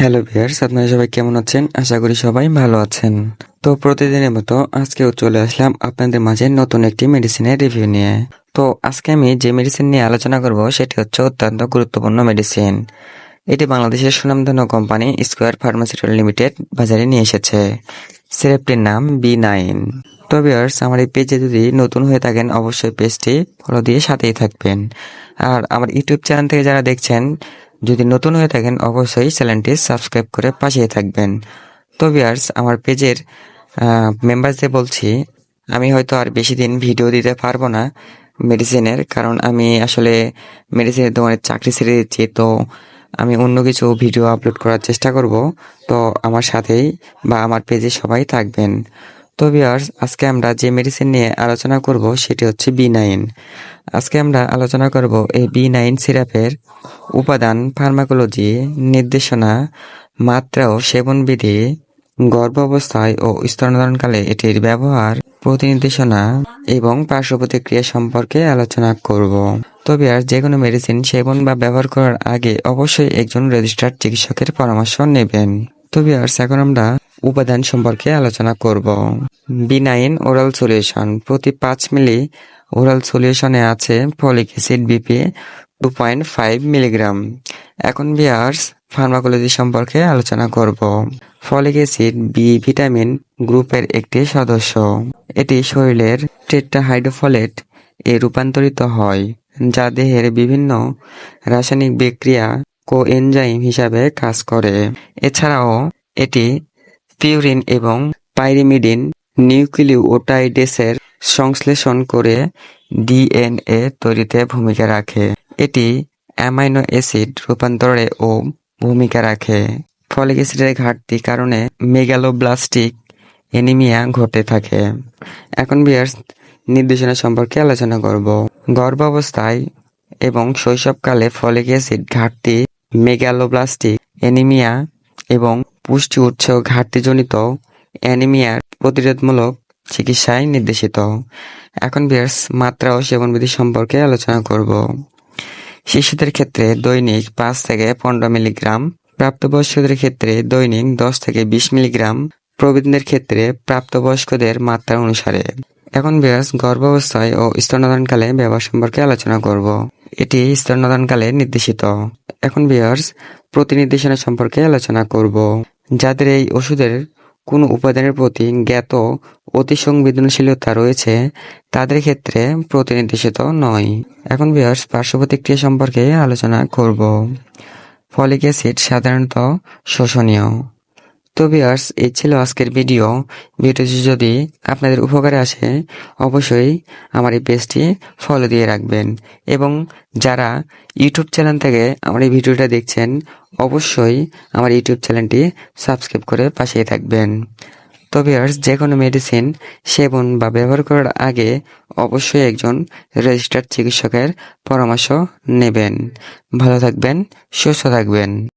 Hello viewers আপনারা সবাই কেমন আছেন? আশা করি সবাই ভালো আছেন। তো প্রতিদিনের মতো আজকেও চলে আসলাম আপনাদের মাঝে নতুন একটি মেডিসিনের রিভিউ নিয়ে। তো আজকে আমি যে মেডিসিন নিয়ে আলোচনা করব, সেটি হচ্ছে অত্যন্ত গুরুত্বপূর্ণ মেডিসিন এটি বাংলাদেশের সুনামধন্য কোম্পানি স্কোয়ার ফার্মাসিউটিক্যাল লিমিটেড বাজারে নিয়ে এসেছে। সিরাপটির নাম বি নাইন তো ভিউয়ার্স, আমার এই পেজে যদি নতুন হয়ে থাকেন, অবশ্যই পেজটি ফলো দিয়ে সাথেই থাকবেন। আর আমার ইউটিউব চ্যানেল থেকে যারা দেখছেন যদি নতুন হয়ে থাকেন, অবশ্যই চ্যানেলটি সাবস্ক্রাইব করে পাশেই থাকবেন। তো ভিউয়ার্স আমার পেজের মেম্বারসদের বলছি, আমি হয়তো আর বেশি দিন ভিডিও দিতে পারব না মেডিসিনের কারণ আমি আসলে মেডিসিনের দোকানে চাকরি ছেড়ে দিচ্ছি, তো আমি অন্য কিছু ভিডিও আপলোড করার চেষ্টা করব। তো আমার সাথেই বা আমার পেজে সবাই থাকবেন। তো আজকে আমরা যে মেডিসিন নিয়ে আলোচনা করব সেটি হচ্ছে বি নাইন আজকে আমরা আলোচনা করব এই বি নাইন সিরাপের উপাদান ফার্মাকোলজি নির্দেশনা, মাত্রা ও সেবনবিধি, গর্ভাবস্থায় ও স্তনধারণকালে এটির ব্যবহার, প্রতিনির্দেশনা এবং পার্শ্ব প্রতিক্রিয়া সম্পর্কে আলোচনা করব। তবে আর যে কোনো মেডিসিন সেবন বা ব্যবহার করার আগে অবশ্যই একজন রেজিস্টার্ড চিকিৎসকের পরামর্শ নেবেন। আর এখন আমরা উপাদান সম্পর্কে আলোচনা করব। বিনাইন ওরাল সলিউশন প্রতি পাঁচ মিলি ওরাল সলিউশনে আছে folic acid BP two point five milligram এখন বিয়ার্স ফার্মাকোলজি সম্পর্কে আলোচনা করব। ফলিক অ্যাসিড বি ভিটামিন গ্রুপের একটি সদস্য। এটি শরীরের টেট্রাহাইড্রোফলেট এ রূপান্তরিত হয়, যা দেহের বিভিন্ন রাসায়নিক বিক্রিয়া কোএনজাইম হিসাবে কাজ করে। এছাড়াও, এটি পিউরিন এবং পাইরিমিডিন নিউক্লিওটাইডেসের সংশ্লেষণ করে ডিএনএ তৈরিতে ভূমিকা রাখে। এটি অ্যামাইনো অ্যাসিড রূপান্তরে ও ভূমিকা রাখে। ফলিক অ্যাসিডের ঘাটতি কারণে মেগালোব্লাস্টিক এনিমিয়া ঘটে থাকে। এখন বিয়ার্স, নির্দেশনা সম্পর্কে আলোচনা করব। গর্ভাবস্থায় এবং শৈশবকালে ফলিক অ্যাসিড ঘাটতি মেগালোব্লাস্টিক, অ্যানিমিয়া এবং পুষ্টি উৎস ঘাটতিজনিত অ্যানিমিয়ার প্রতিরোধমূলক চিকিৎসায় নির্দেশিত। এখন বিয়ার্স মাত্রা ও সেবনবিধি সম্পর্কে আলোচনা করব। শিশুদের ক্ষেত্রে দৈনিক পাঁচ থেকে পনেরো মিলিগ্রাম, প্রাপ্তবয়স্কদের ক্ষেত্রে দৈনিক দশ থেকে বিশ মিলিগ্রাম, প্রবীণদের ক্ষেত্রে প্রাপ্তবয়স্কদের মাত্রা অনুসারে। এখন বিয়ার্স গর্ভাবস্থায় ও স্তন্যদানকালে ব্যবহার সম্পর্কে আলোচনা করব। এটি স্তন্যদানকালে নির্দেশিত। এখন বিয়ার্স প্রতিনির্দেশনা সম্পর্কে আলোচনা করব। যাদের এই ওষুধের কোনো উপাদানের প্রতি জ্ঞাত অতি সংবেদনশীলতা রয়েছে, তাদের ক্ষেত্রে প্রতিনির্দেশিত নয়। এখন বিয়ার্স পার্শ্ব প্রতিক্রিয়া সম্পর্কে আলোচনা করব। ফলিক অ্যাসিড সাধারণত শোষণীয়। তো বিয়ার্স এই ছিল আজকের ভিডিও। ভিডিওটি যদি আপনাদের উপকারে আসে, অবশ্যই আমার এই পেজটি ফলো দিয়ে রাখবেন। এবং যারা ইউটিউব চ্যানেল থেকে আমার এই ভিডিওটা দেখছেন, অবশ্যই আমার ইউটিউব চ্যানেলটি সাবস্ক্রাইব করে পাশেই থাকবেন। তো ভিউয়ার্স যে কোনো মেডিসিন সেবন বা ব্যবহার করার আগে অবশ্যই একজন রেজিস্টার্ড চিকিৎসকের পরামর্শ নেবেন। ভালো থাকবেন, সুস্থ থাকবেন।